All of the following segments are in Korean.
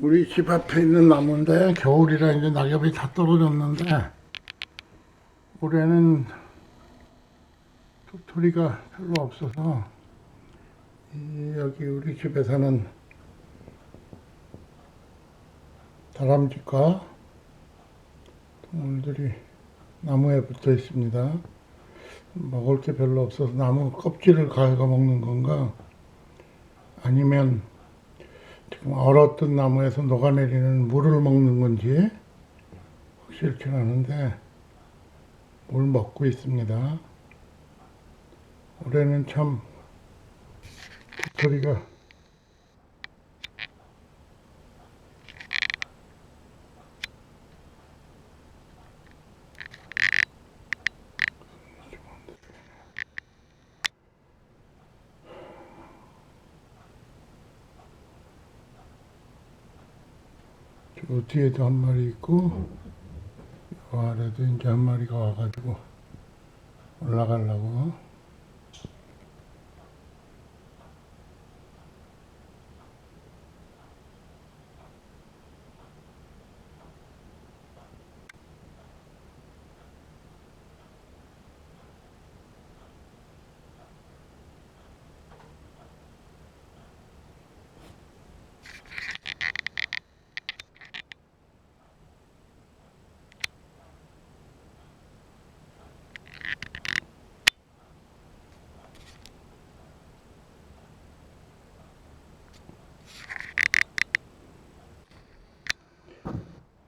우리 집 앞에 있는 나무인데 겨울이라 이제 낙엽이 다 떨어졌는데 올해는 도토리가 별로 없어서 이 여기 우리 집에 사는 다람쥐과 동물들이 나무에 붙어 있습니다. 먹을 게 별로 없어서 나무 껍질을 갉아 먹는 건가? 아니면 지금 얼었던 나무에서 녹아내리는 물을 먹는 건지 확실치 않은데 물 먹고 있습니다. 올해는 참 도토리가 저 뒤에도 한 마리 있고 요 아래도 이제 한 마리가 와가지고 올라가려고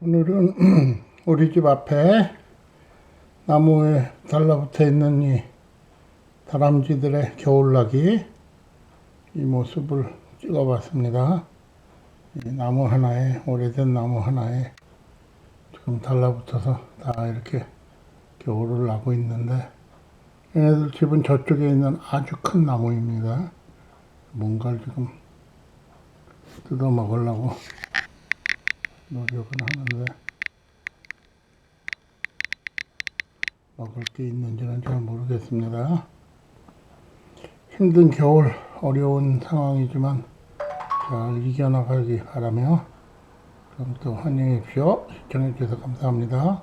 오늘은 우리 집 앞에 나무에 달라붙어 있는 이 다람쥐들의 겨울나기 이 모습을 찍어봤습니다. 이 나무 하나에 오래된 나무 하나에 지금 달라붙어서 다 이렇게 겨울을 나고 있는데 얘네들 집은 저쪽에 있는 아주 큰 나무입니다. 뭔가를 지금 뜯어 먹으려고 노력은 하는데 먹을 게 있는지는 잘 모르겠습니다. 힘든 겨울 어려운 상황이지만 잘 이겨나가기 바라며 그럼 또 환영해 주십시오. 시청해 주셔서 감사합니다.